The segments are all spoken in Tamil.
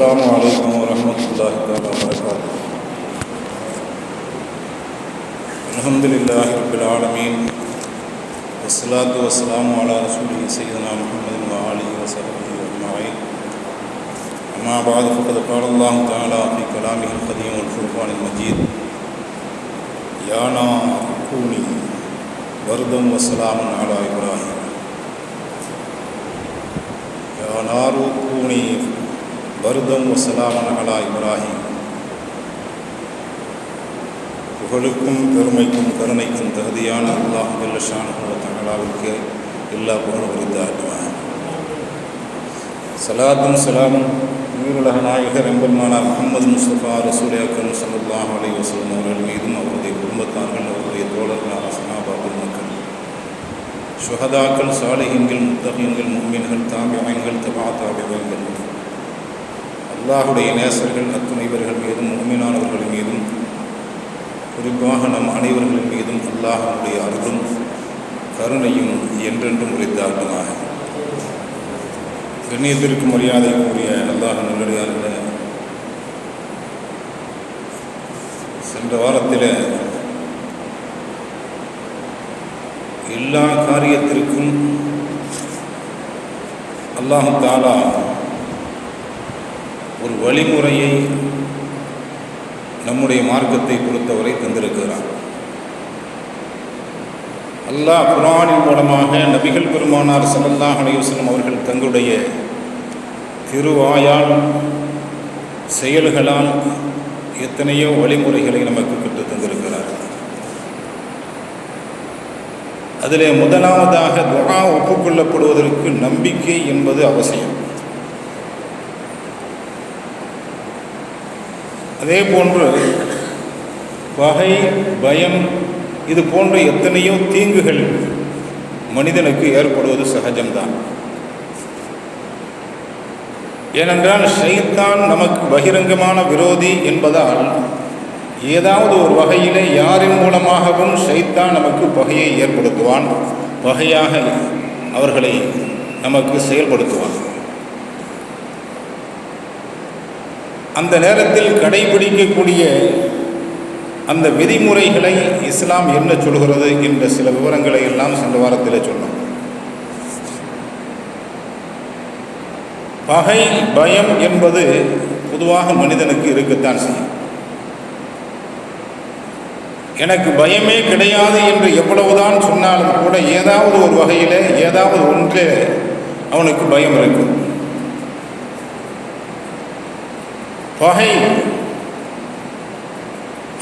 السلام عليكم ورحمة الله تعالى وبركاته الحمد لله رب العالمين والصلاة والسلام على رسوله سيدنا محمد وآله وصحبه أجمعين أما بعد فقد قال الله تعالى في كلامه القديم والفرقان المجيد يا نار كوني بردا وسلاما على إبراهيم يا نار كوني வருதம் வசலாமன் அலா இப்ராஹிம். புகழுக்கும் பெருமைக்கும் கருணைக்கும் தகுதியான அல்லாஹ் வல்லஷானு தகலாவிற்கு எல்லா புகழும் புரிந்தாட்டுவான் சலாத்தும் சலாமும் நூறுலக நாயகர் எம்பெருமானார் முகமது முஸ்தபா ரசூல் அக்கன் சல்லாஹ் அலி வசலம் அவர்கள் மீதும் அவருடைய குடும்பத்தார்கள் அவருடைய தோழர்கள் அசனாபா பெருமக்கள் சுகதாக்கள் சாலைகங்கள் முத்தகங்கள் மும்மின்கள் தாபியங்கள் தபா தாபியங்கள் அல்லாஹுடைய நேசர்கள் அத்துணைவர்கள் மீதும் உண்மையானவர்கள் மீதும் குறிப்பாக நம் அனைவர்கள் மீதும் அல்லாஹனுடைய அருளும் கருணையும் என்றென்றும் உரித்தாட்டமாக கண்ணியத்திற்கு மரியாதை கூறிய அல்லாஹ் நல்லடியார்கள் சென்ற வாரத்தில் எல்லா காரியத்திற்கும் அல்லாஹு தாலா ஒரு வழிமுறையை நம்முடைய மார்க்கத்தை பொறுத்தவரை தந்திருக்கிறார். அல்லாஹ் குரானின் மூலமாக நபிகள் பெருமானார் சல்லல்லாஹ் அலையுஸ்லம் அவர்கள் தங்களுடைய திருவாயால் செயல்களால் எத்தனையோ வழிமுறைகளை நமக்கு கற்று தந்திருக்கிறார் அதிலே முதலாவதாக துவா ஒப்புக்கொள்ளப்படுவதற்கு நம்பிக்கை என்பது அவசியம். அதே போன்று பகை பயம் இது போன்ற எத்தனையோ தீங்குகள் மனிதனுக்கு ஏற்படுவது சகஜம்தான். ஏனென்றால் ஷைத்தான் நமக்கு பகிரங்கமான விரோதி என்பதால் ஏதாவது ஒரு வகையிலே யாரின் மூலமாகவும் ஷைத்தான் நமக்கு பகையை ஏற்படுத்துவான் பகையாக அவர்களை நமக்கு செயல்படுத்துவான். அந்த நேரத்தில் கடைபிடிக்கக்கூடிய அந்த விதிமுறைகளை இஸ்லாம் என்ன சொல்கிறது என்ற சில விவரங்களை எல்லாம் சென்ற வாரத்தில் சொன்னோம். பகை பயம் என்பது பொதுவாக மனிதனுக்கு இருக்கத்தான் செய்யும். எனக்கு பயமே கிடையாது என்று எவ்வளவுதான் சொன்னாலும் கூட ஏதாவது ஒரு வகையில் ஏதாவது ஒன்று அவனுக்கு பயம் இருக்கும். பகை.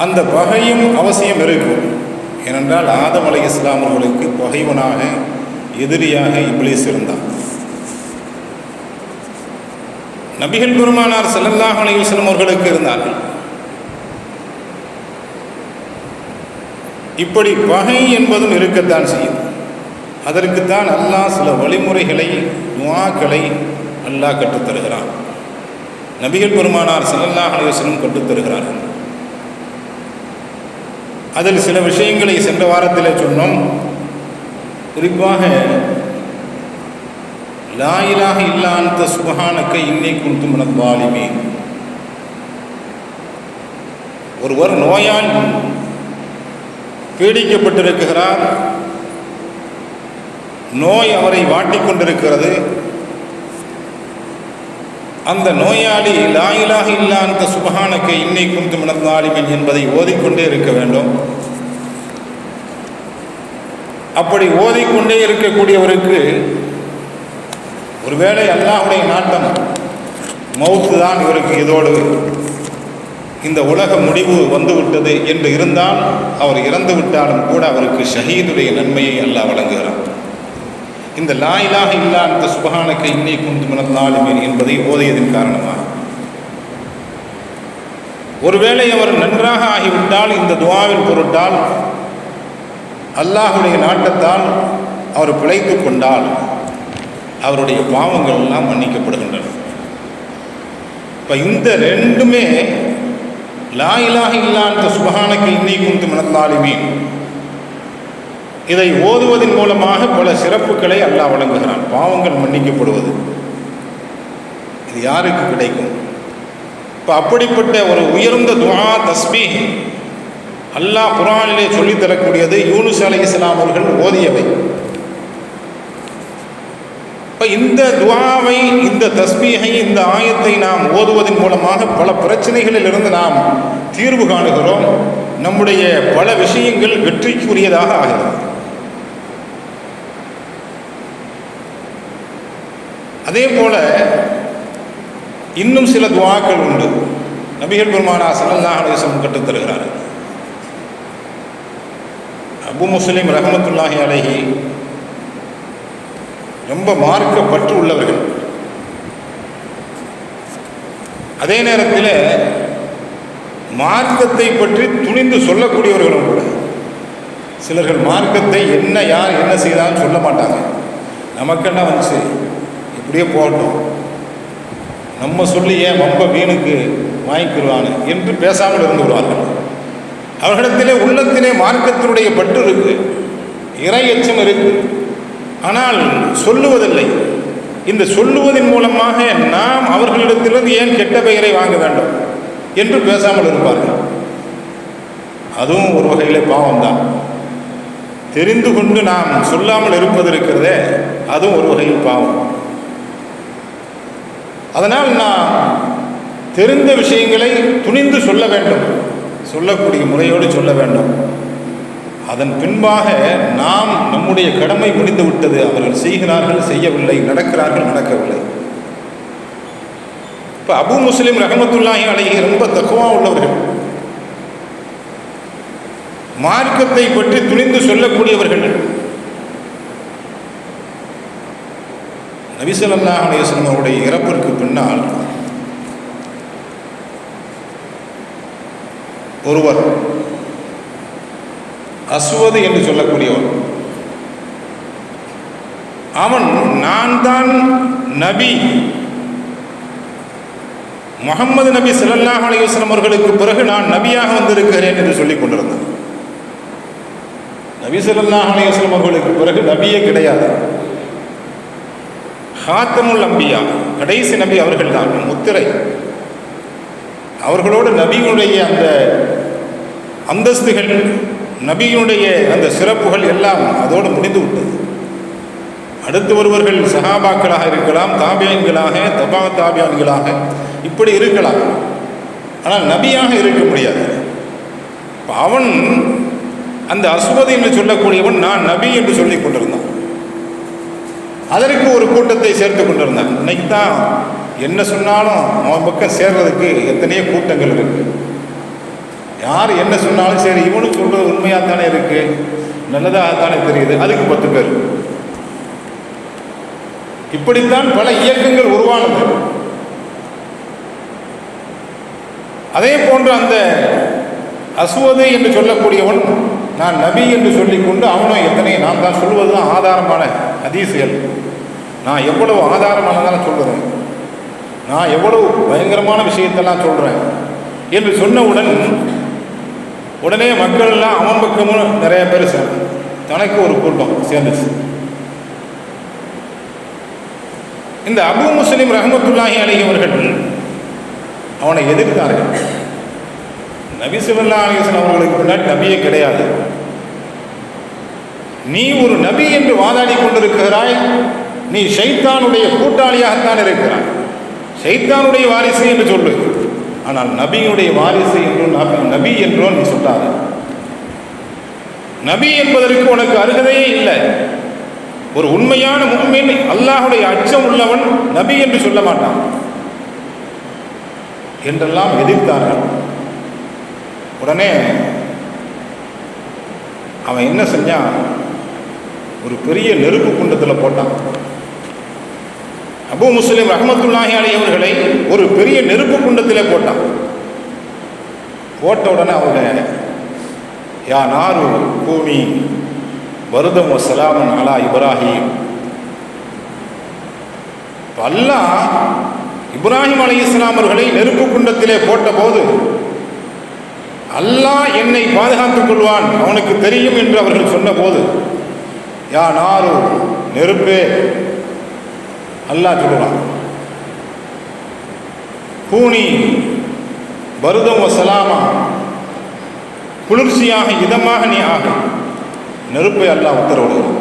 அந்த பகையும் அவசியம் இருக்கும். ஏனென்றால் ஆதம் அலை இஸ்லாம் அவர்களுக்கு பகைவனாக எதிரியாக இப்ளீஸ் இருந்தான். நபிகள் பெருமானார் செல்லல்லாஹ் அலையுஸ்லம் அவர்களுக்கு இருந்தார்கள். இப்படி பகை என்பதும் இருக்கத்தான் செய்யும். அதற்குத்தான் அல்லாஹ் சில வழிமுறைகளை துவாக்களை அல்லாஹ் கற்றுத்தருகிறான். நபிகள் பெருமானார் சல்லல்லாஹ் அலைவசனம் கொண்டு தருகிறார்கள் அதில் சில விஷயங்களை சென்ற வாரத்தில் சொன்னோம். குறிப்பாக லாயிலாக இல்லாந்த சுபகானக்க இன்னை குண்டு மனப்பாலிமே ஒருவர் நோயால் பீடிக்கப்பட்டிருக்கிறார். நோய் அவரை வாட்டிக்கொண்டிருக்கிறது அந்த நோயாளி லாயிலாக இல்லாத சுபகானக்கு இன்னை குந்து மணந்தாலிமன் என்பதை ஓதிக்கொண்டே இருக்க வேண்டும். அப்படி ஓதிக்கொண்டே இருக்கக்கூடியவருக்கு ஒருவேளை அல்லாஹுடைய நாட்டம் மவுத்து தான் இவருக்கு இதோடு இந்த உலக முடிவு வந்துவிட்டது என்று இருந்தால் அவர் இறந்து விட்டாலும் கூட அவருக்கு ஷஹீதுடைய நன்மையை அல்லாஹ் வழங்குகிறார் இந்த லாயிலாக இல்லா அந்த சுபகானக்கு இன்னை குந்து மனத்தாலுமேன் என்பதை ஓதியதன் காரணமாக. ஒருவேளை அவர் நன்றாக ஆகிவிட்டால் இந்த துவாவின் பொருட்டால் அல்லாஹுடைய நாட்டத்தால் அவர் பிழைத்து கொண்டால் அவருடைய பாவங்கள் எல்லாம் மன்னிக்கப்படுகின்றன. இப்போ இந்த ரெண்டுமே லாயிலாக இல்லாத சுபகானக்கு இன்னை குந்து மனத்தாலுமேன் இதை ஓதுவதன் மூலமாக பல சிறப்புகளை அல்லாஹ் வழங்குகிறான். பாவங்கள் மன்னிக்கப்படுவது. இது யாருக்கு கிடைக்கும்? இப்போ அப்படிப்பட்ட ஒரு உயர்ந்த துவா தஸ்பீ அல்லாஹ் குரானிலே சொல்லித்தரக்கூடியது யூனுஸ் அலை இஸ்லாம் அவர்கள் ஓதியவை. இப்போ இந்த துவாவை இந்த தஸ்பீகை இந்த ஆயத்தை நாம் ஓதுவதன் மூலமாக பல பிரச்சனைகளில் இருந்து நாம் தீர்வு காணுகிறோம். நம்முடைய பல விஷயங்கள் வெற்றிக்குரியதாக ஆகிறது. அதே போல இன்னும் சில துவாக்கள் உண்டு. நபிகள் பெருமானா சல்லல்லாஹு அலைஹி அபு முஸ்லீம் ரஹமத்துல்லாஹி அழகி ரொம்ப மார்க்கப்பற்று உள்ளவர்கள். அதே நேரத்தில் மார்க்கத்தை பற்றி துணிந்து சொல்லக்கூடியவர்களும் கூட சிலர்கள் மார்க்கத்தை என்ன யார் என்ன செய்தாலும் சொல்ல மாட்டாங்க. நமக்கென்ன வந்துச்சு? இப்படியே போகட்டும் நம்ம சொல்லி ஏன் வம்ப வீணுக்கு வாங்கிக்கிடுவானு என்று பேசாமல் இருந்து விடுவார்கள். அவர்களிடத்திலே உள்ளத்திலே மார்க்கத்தினுடைய பற்று இருக்கு இறை எச்சம் இருக்கு. ஆனால் சொல்லுவதில்லை. இந்த சொல்லுவதன் மூலமாக நாம் அவர்களிடத்திலிருந்து ஏன் கெட்ட பெயரை வாங்க வேண்டும் என்று பேசாமல் இருப்பார்கள். அதுவும் ஒரு வகையிலே பாவம்தான். தெரிந்து கொண்டு நாம் சொல்லாமல் இருப்பது இருக்கிறதே அதுவும் ஒரு வகையில் பாவம். அதனால் நாம் தெரிந்த விஷயங்களை துணிந்து சொல்ல வேண்டும். சொல்லக்கூடிய முறையோடு சொல்ல வேண்டும். அதன் பின்பாக நாம் நம்முடைய கடமை முடிந்து விட்டது. அவர்கள் செய்கிறார்கள் செய்யவில்லை நடக்கிறார்கள் நடக்கவில்லை. இப்போ அபு முஸ்லிம் ரஹமத்துல்லாஹி அலைஹி ரொம்ப தக்குவா உள்ளவர்கள். மார்க்கத்தை பற்றி துணிந்து சொல்லக்கூடியவர்கள். நபிசல்லா அலையம் அவருடைய இறப்பிற்கு பின்னால் ஒருவர் அஸ்வது என்று சொல்லக்கூடியவர். அவன் நான் தான் நபி. முகமது நபி ஸல்லல்லாஹு அலைஹி அவர்களுக்கு பிறகு நான் நபியாக வந்திருக்கிறேன் என்று சொல்லிக் கொண்டிருந்தான். நபி ஸல்லல்லாஹு அலைஹி அவர்களுக்கு பிறகு நபியே கிடையாது. ஹாத்தமுல் அம்பியா கடைசி நபி அவர்கள் தான் முத்திரை. அவர்களோடு நபியினுடைய அந்த அந்தஸ்துகள் நபியினுடைய அந்த சிறப்புகள் எல்லாம் அதோடு முடிந்து விட்டது. அடுத்து வருவர்கள் சஹாபாக்களாக இருக்கலாம் தாபியான்களாக தபா தாபியான்களாக இப்படி இருக்கலாம். ஆனால் நபியாக இருக்க முடியாது. அவன் அந்த அசுபதி என்று சொல்லக்கூடியவன் நான் நபி என்று சொல்லிக் கொண்டிருந்தான். அதற்கு ஒரு கூட்டத்தை சேர்த்து கொண்டிருந்தாங்க இன்னைக்கு தான் என்ன சொன்னாலும் அவன் பக்கம் சேர்றதுக்கு எத்தனையோ கூட்டங்கள் இருக்கு. யார் என்ன சொன்னாலும் சரி இவனும் சொல்றது உண்மையாக தானே இருக்கு. நல்லதாக தானே தெரியுது. அதுக்கு பத்து பேர். இப்படித்தான் பல இயக்கங்கள் உருவானது. அதே போன்று அந்த அசுவது என்று சொல்லக்கூடியவன் நான் நபி என்று சொல்லிக்கொண்டு அவனும் எத்தனை நான் தான் சொல்வது தான் ஆதாரமான அதிசயல் நான் எவ்வளவு ஆதாரமானதான சொல்கிறேன் நான் எவ்வளவு பயங்கரமான விஷயத்தெல்லாம் சொல்கிறேன் என்று சொன்னவுடன் உடனே மக்கள் எல்லாம் அவன் பக்கமும் நிறைய பேர் சார் தனக்கு ஒரு கூட்டம் சேர்ந்துச்சு. இந்த அபு முஸ்லிம் ரஹமத்துல்லாஹி அலி அவர்கள் அவனை எதிர்த்தார்கள். நபி சிவல்லா அலிஸ்லாம் அவர்களுக்கு முன்னாடி நபியே கிடையாது. நீ ஒரு நபி என்று வாதாடி கொண்டிருக்கிறாய் நீ ஷைத்தானுடைய கூட்டாளியாகத்தான் இருக்கிறாய். ஷைத்தானுடைய வாரிசு என்று சொல்லு. ஆனால் நபியுடைய வாரிசு என்றும் நபி- நபி நீ சொல்லாத. நபி என்பதற்கு உனக்கு அருகதையே இல்லை. ஒரு உண்மையான முன்மின் அல்லாஹுடைய அச்சம் உள்ளவன் நபி என்று சொல்ல மாட்டான். என்றெல்லாம் எதிர்த்தார்கள். உடனே அவன் என்ன செஞ்சான்? ஒரு பெரிய நெருப்பு குண்டத்தில் போட்டான். அபு முஸ்லிம் ரஹமத்துல்லாஹி அலி அவர்களை ஒரு பெரிய நெருப்பு குண்டத்திலே போட்டான். போட்ட உடனே அவங்க யா நாரு பூமி வருதம் சலாமன் அலா இப்ராஹிம். இப்ப அல்லாஹ் இப்ராஹிம் அலி இஸ்லாமர்களை நெருப்பு குண்டத்திலே போட்டபோது அல்லாஹ் என்னை பாதுகாத்துக் கொள்வான் அவனுக்கு தெரியும் என்று அவர்கள் சொன்னபோது யா நாரு நெருப்பே அல்லாஹ் சொல்லுவான் பூனி பருதம் சலாமா குளிர்ச்சியாக இதமாக நீ ஆக. நெருப்பை அல்லாஹ் உத்தரவிடுகிறான்.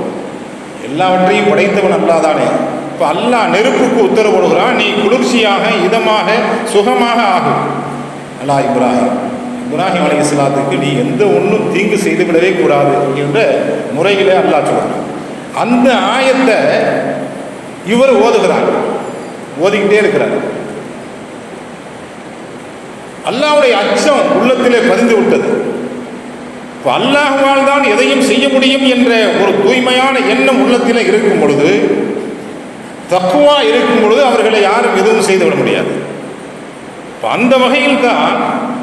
எல்லாவற்றையும் படைத்தவன் அல்லாதானே இப்போ அல்லாஹ் நெருப்புக்கு உத்தரவிடுகிறான் நீ குளிர்ச்சியாக இதமாக சுகமாக ஆகும் அல்லாஹ் இப்ராஹிம் இப்ராஹிம் அலி இஸ்லாத்துக்கு நீ எந்த ஒன்றும் தீங்கு செய்துவிடவே கூடாது என்ற முறையிலே அல்லாஹ் சொல்கிறான் அந்த ஆயத்தை இவர் ஓதுகிறார். ஓதிக்கிட்டே இருக்கிறார். அல்லாவுடைய அச்சம் உள்ளத்திலே பதிந்து விட்டது. இப்போ அல்லாஹ்வால் தான் எதையும் செய்ய முடியும் என்ற ஒரு தூய்மையான எண்ணம் உள்ளத்திலே இருக்கும் பொழுது தக்குவா இருக்கும் பொழுது அவர்களை யாரும் எதுவும் செய்துவிட முடியாது. இப்போ அந்த வகையில் தான்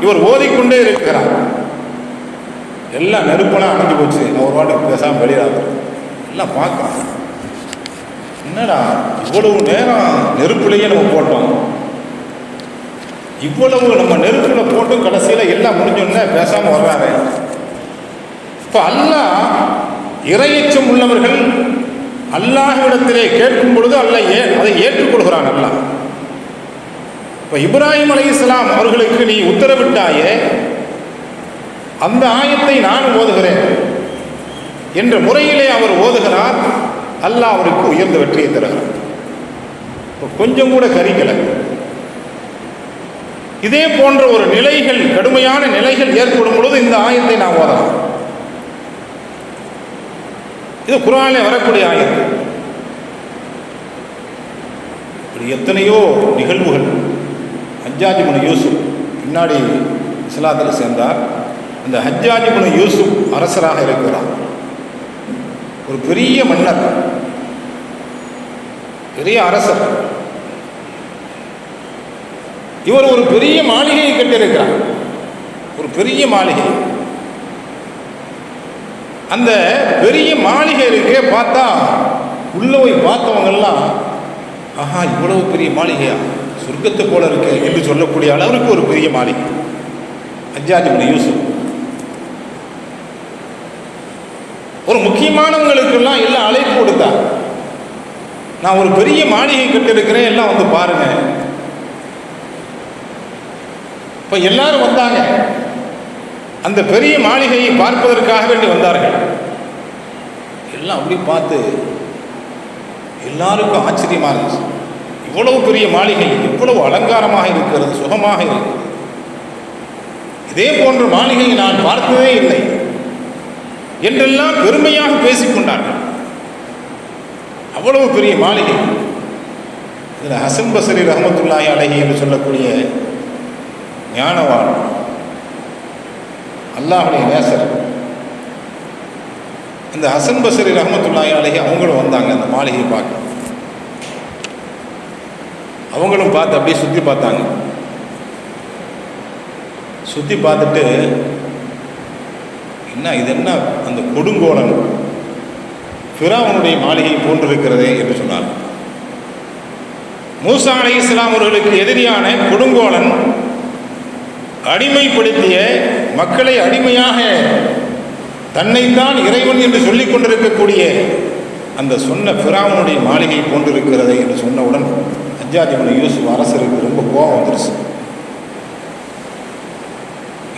இவர் ஓதிக்கொண்டே இருக்கிறார். எல்லாம் நெருப்பெல்லாம் அடைஞ்சு போச்சு. அவர் பாட்டுக்கு பேசாமல் வெளியிடாது எல்லாம் பார்க்கலாம். என்னடா இவ்வளவு நேரம் நெருப்புலையே நம்ம போட்டோம். இவ்வளவு நம்ம நெருப்புல போட்டும் கடைசியில் எல்லாம் முடிஞ்சோடனே பேசாமல் வர்றாரு இப்போ அல்லாஹ் இறையச்சம் உள்ளவர்கள் அல்லாஹ்விடத்திலே கேட்கும் பொழுது அல்ல ஏ அதை ஏற்றுக்கொள்கிறான் அல்லாஹ். இப்போ இப்ராஹிம் அலி இஸ்லாம் அவர்களுக்கு நீ உத்தரவிட்டாயே அந்த ஆயத்தை நான் ஓதுகிறேன். என்ற முறையிலே அவர் ஓதுகிறார். அல்லாஹ் அவருக்கு உயர்ந்த வெற்றியை தருகிறார் இப்போ கொஞ்சம் கூட கரிக்கலை. இதே போன்ற ஒரு நிலைகள் கடுமையான நிலைகள் ஏற்படும் பொழுது இந்த ஆயத்தை நான் ஓதலாம். இது குரானே வரக்கூடிய ஆயத்து. எத்தனையோ நிகழ்வுகள். ஹஜ்ஜாஜி முனு யூசுப் பின்னாடி இஸ்லாத்தில் சேர்ந்தார். அந்த ஹஜ்ஜாஜி முனு யூசுப் அரசராக இருக்கிறார். ஒரு பெரிய மன்னர். பெரிய அரசர். இவர் ஒரு பெரிய மாளிகையை கட்டியிருக்கிறார். ஒரு பெரிய மாளிகை. அந்த பெரிய மாளிகை இருக்கே பார்த்தா உள்ள போய் பார்த்தவங்கெல்லாம் ஆஹா இவ்வளவு பெரிய மாளிகையா? சொர்க்கத்தை போல இருக்கு என்று சொல்லக்கூடிய அளவுக்கு ஒரு பெரிய மாளிகை. அஜாஜி யூசுப். ஒரு முக்கியமானவங்களுக்கெல்லாம் எல்லாம் அழைப்பு கொடுத்தார். நான் ஒரு பெரிய மாளிகை கட்டிருக்கிறேன் எல்லாம் வந்து பாருங்க. இப்போ எல்லாரும் வந்தாங்க. அந்த பெரிய மாளிகையை பார்ப்பதற்காக வேண்டி வந்தார்கள். எல்லாம் அப்படி பார்த்து எல்லாருக்கும் ஆச்சரியமாக இருந்துச்சு. இவ்வளவு பெரிய மாளிகை இவ்வளவு அலங்காரமாக இருக்கிறது சுகமாக இருக்கிறது. இதே போன்ற மாளிகையை நான் பார்த்ததே இல்லை என்றெல்லாம் பெருமையாக பேசிக்கொண்டார்கள். அவ்வளவு பெரிய மாளிகை? இதில் ஹசன் பசரி ரஹமத்துல்லாய் அழகி என்று சொல்லக்கூடிய ஞானவான் அல்லாஹுடைய நேசர். இந்த ஹசன் பசரி ரஹமத்துல்லாய் அழகி அவங்களும் வந்தாங்க அந்த மாளிகையை பார்க்க. அவங்களும் பார்த்து அப்படியே சுற்றி பார்த்தாங்க. சுற்றி பார்த்துட்டு என்ன இது என்ன? அந்த கொடுங்கோலன் ஃபிராவனுடைய மாளிகை போன்றிருக்கிறதே என்று சொன்னார். மூசா அலை இஸ்லாம் அவர்களுக்கு எதிரியான கொடுங்கோலன் அடிமைப்படுத்திய மக்களை அடிமையாக தன்னைத்தான் இறைவன் என்று சொல்லிக் கொண்டிருக்கக்கூடிய அந்த சொன்ன ஃபிராவனுடைய மாளிகை போன்றிருக்கிறதே என்று சொன்னவுடன் அஜாதிபுன் யூசுப் அரசருக்கு ரொம்ப கோபம் வந்துருச்சு.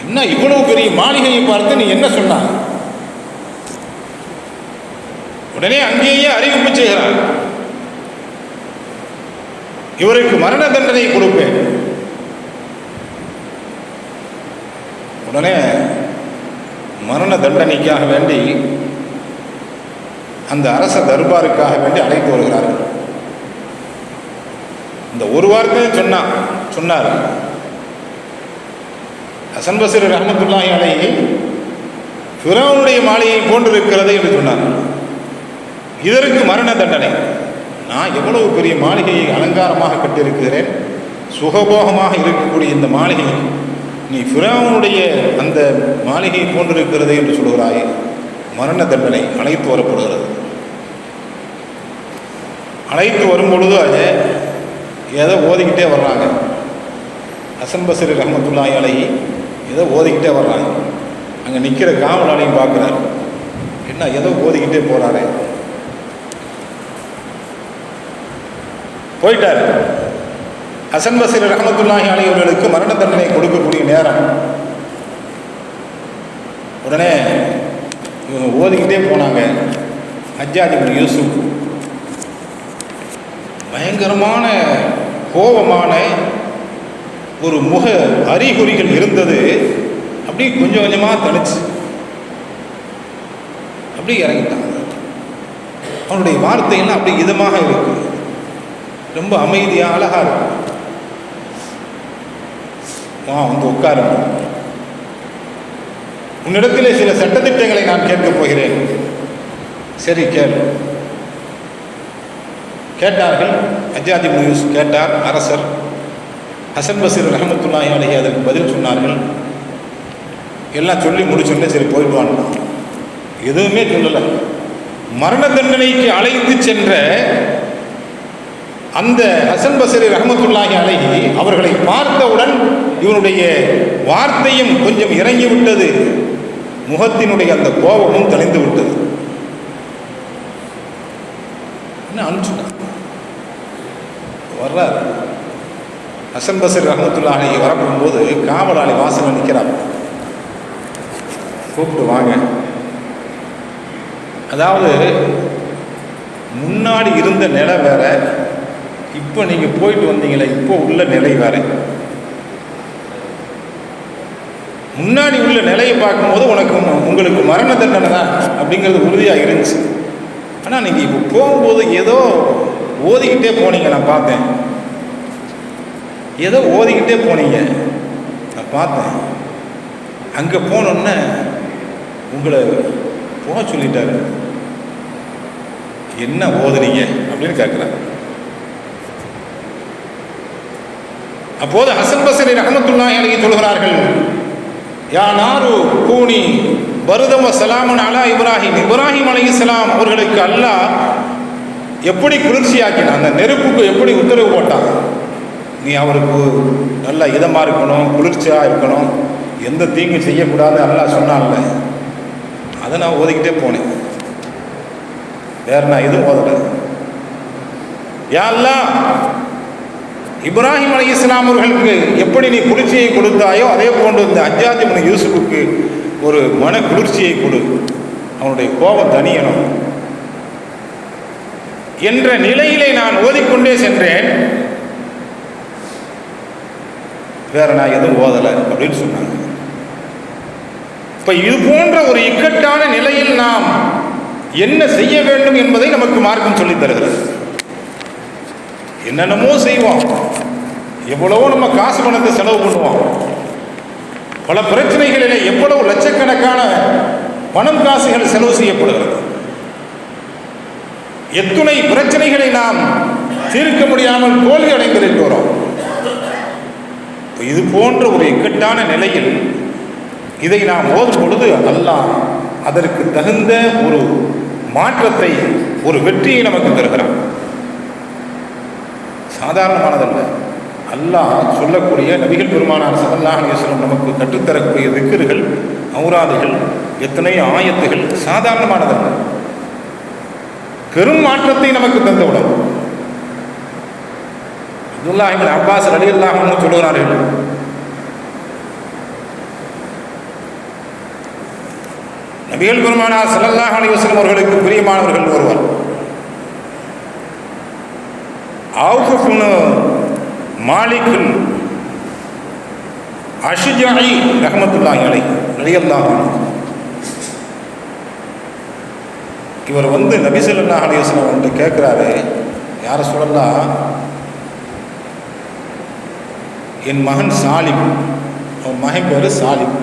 என்ன இவ்வளவு பெரிய மாளிகையை பார்த்து நீ என்ன சொன்ன உடனே அங்கேயே அறிவிப்பு செய்கிறார். இவருக்கு மரண தண்டனை கொடுப்பேன். உடனே மரண தண்டனைக்காக வேண்டி அந்த அரச தர்பாருக்காக வேண்டி அழைத்து வருகிறார்கள். இந்த ஒரு வார்த்தையும் சொன்னான் சொன்னார். ஹசன் பசீர் ரஹமத்துல்லாஹி அலைஹி ஃபிரௌனுடைய மாளிகை போன்றிருக்கிறது என்று சொன்னார். இதற்கு மரண தண்டனை. நான் எவ்வளவு பெரிய மாளிகையை அலங்காரமாக கட்டியிருக்கிறேன் சுகபோகமாக இருக்கக்கூடிய இந்த மாளிகை நீ ஃபிரௌனுடைய அந்த மாளிகை போன்றிருக்கிறது என்று சொல்கிறாய் மரண தண்டனை அழைத்து வரப்படுகிறது. அழைத்து வரும் பொழுது அது ஏதோ ஓதிக்கிட்டே வர்றாங்க. அசம்பசரி பசரி ரஹமத்துல்லாஹி அலைஹி ஏதோ ஓதிக்கிட்டே வர்றாங்க. அங்கே நிற்கிற காவலாளையும் பார்க்குறாரு என்ன ஏதோ ஓதிக்கிட்டே போகிறாரு ஹசன் பசீர் ரஹமத்துல்லாஹி அலி அவர்களுக்கு மரண தண்டனை கொடுக்கக்கூடிய நேரம். உடனே இவங்க ஓதிக்கிட்டே போனாங்க. ஹஜ்ஜாஜ் யூசுப். பயங்கரமான கோபமான ஒரு முக அறிகுறிகள் இருந்தது. அப்படி கொஞ்சம் கொஞ்சமாக தனிச்சு அப்படி இறங்கிட்டாங்க. அவனுடைய வார்த்தையெல்லாம் அப்படி இதமாக இருக்குது ரொம்ப அமைதியாக அழகாக இருக்கும். வா வந்து உட்காருங்க. உன்னிடத்திலே சில சட்டத்திட்டங்களை நான் கேட்கப் போகிறேன். சரி கேள். கேட்டார்கள். அஜாதி முயூஸ் கேட்டார் அரசர். ஹசன் பசீர் ரஹமத்துல்லாஹி அலஹி அதற்கு பதில் சொன்னார்கள். எல்லாம் சொல்லி முடிச்சோடனே சரி போயிடுவான் எதுவுமே சொல்லலை. மரண தண்டனைக்கு அழைத்து சென்ற அந்த ஹசன் பசரி ரஹமத்துல்லாஹி அலைஹி அவர்களை பார்த்தவுடன் இவனுடைய வார்த்தையும் கொஞ்சம் இறங்கி விட்டது முகத்தினுடைய அந்த கோபமும் தெளிந்து விட்டது. என்ன அனுப்பிச்சுட்டான்? வர்றார். ஹசன் பசர் ரஹமத்துல்லாஹி வரப்படும்போது காவலாளி வாசலில் நிற்கிறார் கூப்பிட்டு வாங்க. அதாவது முன்னாடி இருந்த நிலை வேற இப்போ நீங்கள் போயிட்டு வந்தீங்களே இப்போ உள்ள நிலை வேற. முன்னாடி உள்ள நிலையை பார்க்கும்போது உனக்கு உங்களுக்கு மரண தண்டனை தான் அப்படிங்கிறது உறுதியாக இருந்துச்சு. ஆனால் நீங்கள் இப்போ போகும்போது ஏதோ ஓதிக்கிட்டே போனீங்க நான் பார்த்தேன். ஏதோ ஓதிக்கிட்டே போனீங்க நான் பார்த்தேன். அங்கே போனோன்னே உங்களை போக சொல்லிட்டாரு. என்ன ஓதுனீங்க அப்படின்னு கேட்குறாங்க அப்போது ஹசன் பசரி ரஹமத்துல்லாஹி அழகி சொல்கிறார்கள் யா நாரு கூனி பருதம சலாமன் அலா இப்ராஹிம். இப்ராஹிம் அலைஹிஸ்ஸலாம் அவர்களுக்கு அல்லாஹ் எப்படி குளிர்ச்சியாக்கினான்? அந்த நெருப்புக்கு எப்படி உத்தரவு போட்டான்? நீ அவருக்கு நல்ல இதமாக இருக்கணும் குளிர்ச்சியாக இருக்கணும் எந்த தீங்கும் செய்யக்கூடாது அல்லாஹ் சொன்னால அதை நான் ஓதிக்கிட்டே போனேன். வேற நான் எதுவும் ஓதலை யா அல்லாஹ் இப்ராஹிம் அலி இஸ்லாம் அவர்களுக்கு எப்படி நீ குளிர்ச்சியை கொடுத்தாயோ அதே போன்று இந்த அஜாதி மன யூசுஃபுக்கு ஒரு மன குளிர்ச்சியை கொடு. அவனுடைய கோபம் தனியணும் என்ற நிலையிலே நான் ஓதிக்கொண்டே சென்றேன். வேற நான் எதுவும் ஓதலை அப்படின்னு சொன்னாங்க. இப்போ இது போன்ற ஒரு இக்கட்டான நிலையில் நாம் என்ன செய்ய வேண்டும் என்பதை நமக்கு மார்க்கம் சொல்லித் தருகிறது. என்னென்னமோ செய்வோம். எவ்வளவோ நம்ம காசு பணத்தை செலவு பண்ணுவோம். பல பிரச்சனைகளிலே எவ்வளவு லட்சக்கணக்கான பணம் காசுகள் செலவு செய்யப்படுகிறது. எத்துணை பிரச்சனைகளை நாம் தீர்க்க முடியாமல் தோல்வி அடைந்திருக்கிறோம் இது போன்ற ஒரு இக்கட்டான நிலையில் இதை நாம் ஓதும் பொழுது அல்லாஹ் அதற்கு தகுந்த ஒரு மாற்றத்தை ஒரு வெற்றியை நமக்கு தருகிறான். சாதாரணமானதல்ல. அல்லாஹ் சொல்லக்கூடிய நபிகள் பெருமானார் சல்லல்லாஹு அலைஹி நமக்கு கற்றுத்தரக்கூடிய திக்கர்கள் அவுராதுகள் எத்தனை ஆயத்துகள் சாதாரணமானதல்ல. பெரும் மாற்றத்தை நமக்கு தந்தவுடன். அப்துல்லா இப்னு அப்பாஸ் அலி அன்ஹு சொல்லுகிறார்கள் நபிகள் பெருமானார் சல்லாஹ் அலி வஸ்லம் அவர்களுக்கு பிரியமானவர்கள் ஒருவர். அவுஃபுனு மாலிக்குல் அஷுஜாயி ரஹமத்துல்லாஹி அலை ரலியல்லாஹு அன்ஹு. இவர் வந்து நபி ஸல்லல்லாஹு அலைஹி வஸல்லம் கேட்குறாரு யாரை சொல்லலாம் என் மகன் சாலிம். அவன் மகன் பேர் சாலிம்.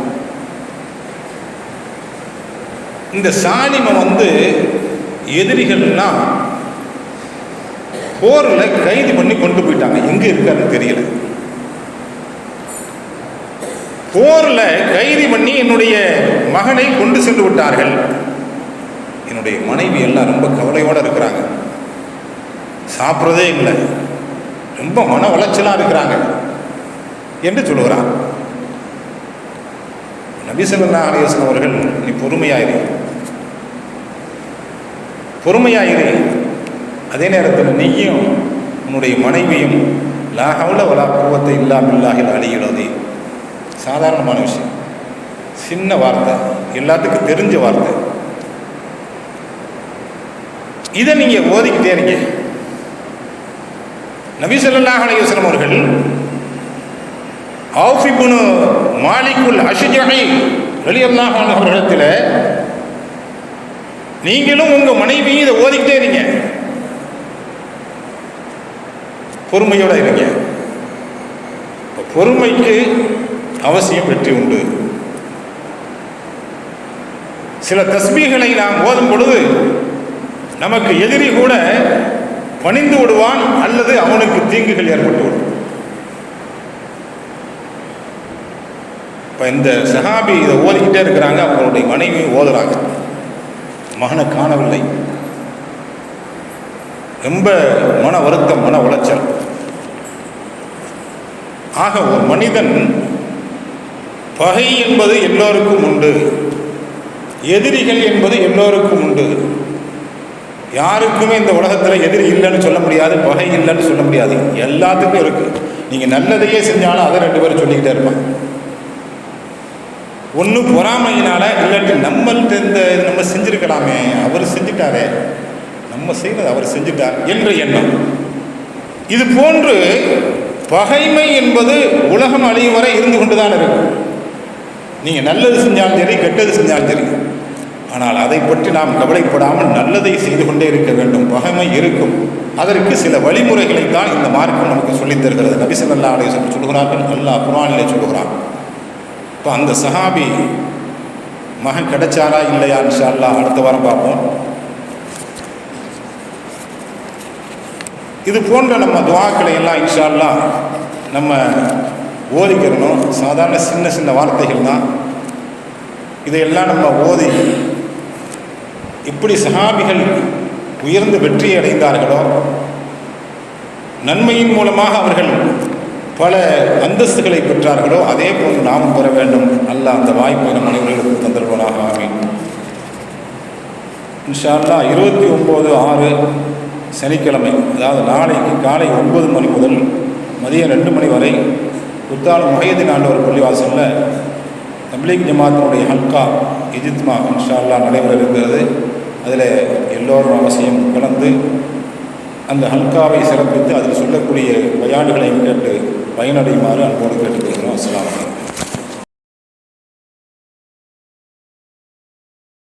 இந்த சாலிமை வந்து எதிரிகள்னா போரில் கைது பண்ணி கொண்டு போயிட்டாங்க. எங்கே இருக்காருன்னு தெரியல. போரில் கைது பண்ணி என்னுடைய மகனை கொண்டு சென்று விட்டார்கள். என்னுடைய மனைவி எல்லாம் ரொம்ப கவலையோடு இருக்கிறாங்க. சாப்பிட்றதே இல்லை. ரொம்ப மன உளைச்சலாக இருக்கிறாங்க. என்று சொல்லுகிறான். நபிசல்லா அலிவாசன் அவர்கள் நீ பொறுமையாயிரு பொறுமையாயிரு அதே நேரத்தில் நீயும் உன்னுடைய மனைவியும் லா வலா குவத்தை இல்லா பில்லாஹில் அழிகிறது சாதாரணமான விஷயம். சின்ன வார்த்தை எல்லாத்துக்கும் தெரிஞ்ச வார்த்தை. இதை நீங்கள் ஓதிக்கிட்டே இருங்க நபி ஸல்லல்லாஹு அலைஹி அவர்கள் ஆஃபிபுனு மாலிகுல் அஷுஜஹி வெளியல்லாஹ் அவர்களிடத்தில் நீங்களும் உங்கள் மனைவியும் இதை ஓதிக்கிட்டே இருங்க பொறுமையோட இருங்க. பொறுமைக்கு அவசியம் வெற்றி உண்டு. சில தஸ்மிகளை நாம் ஓதும் பொழுது நமக்கு எதிரி கூட பணிந்து விடுவான் அல்லது அவனுக்கு தீங்குகள் ஏற்பட்டு விடும். இப்போ இந்த சஹாபி இதை ஓதிக்கிட்டே இருக்கிறாங்க அவங்களுடைய மனைவியும் ஓதுறாங்க. மகனை காணவில்லை. ரொம்ப மன வருத்தம் மன உளைச்சல். ஆக ஒரு மனிதன் பகை என்பது எல்லோருக்கும் உண்டு. எதிரிகள் என்பது எல்லோருக்கும் உண்டு. யாருக்குமே இந்த உலகத்தில் எதிரி இல்லைன்னு சொல்ல முடியாது பகை இல்லைன்னு சொல்ல முடியாது. எல்லாத்துக்கும் இருக்குது நீங்கள் நல்லதையே செஞ்சாலும் அதை ரெண்டு பேரும் சொல்லிக்கிட்டே இருப்பாங்க. ஒன்று பொறாமையினால இல்லாட்டி நம்மள்கிட்ட இந்த இது நம்ம செஞ்சுருக்கலாமே அவர் செஞ்சுட்டாரே. நம்ம செய்வது அவர் செஞ்சுட்டார் என்ற எண்ணம். இது போன்று பகைமை என்பது உலகம் அழியும் வரை இருந்து கொண்டு தான் இருக்கும் நீங்கள் நல்லது செஞ்சாலும் சரி கெட்டது செஞ்சாலும் சரி. ஆனால் அதை பற்றி நாம் கவலைப்படாமல் நல்லதை செய்து கொண்டே இருக்க வேண்டும். பகைமை இருக்கும். அதற்கு சில வழிமுறைகளை தான் இந்த மார்க்கம் நமக்கு சொல்லித் தருகிறது. நபி ஸல்லல்லாஹு அலைஹி வஸல்லம் சொல்கிறார்கள் அல்லாஹ் குர்ஆனிலே சொல்கிறான் இப்போ அந்த சஹாபி மகன் கிடைச்சாரா இல்லையா இன்ஷா அல்லா அடுத்த வாரம் பார்ப்போம். இது போன்ற நம்ம துவாக்களை எல்லாம் இன்ஷால்லாம் நம்ம ஓதிக்கிறணும் சாதாரண சின்ன சின்ன வார்த்தைகள் தான். இதையெல்லாம் நம்ம ஓதி எப்படி சஹாபிகள் உயர்ந்து வெற்றி அடைந்தார்களோ நன்மையின் மூலமாக அவர்கள் பல அந்தஸ்துகளை பெற்றார்களோ அதே போன்று நாமும் பெற வேண்டும். அல்ல அந்த வாய்ப்பை நம் அனைவர்களுக்கு தந்தருவனாக ஆமீன். இன்ஷா இருபத்தி ஒம்பது ஆறு சனிக்கிழமை அதாவது நாளைக்கு காலை ஒன்பது மணி முதல் மதியம் ரெண்டு மணி வரை குத்தாலம் ஆண்டு ஆண்டவர் பள்ளிவாசலில் தப்லீக் ஜமாத்தினுடைய ஹல்கா இஜித்மா இன்ஷா அல்லாஹ் நடைபெற இருக்கிறது. அதில் எல்லோரும் அவசியம் கலந்து அந்த ஹல்காவை சிறப்பித்து அதில் சொல்லக்கூடிய பயான்களையும் கேட்டு பயனடையுமாறு அன்போடு கேட்டுக்கொள்கிறோம். அஸ்லாம்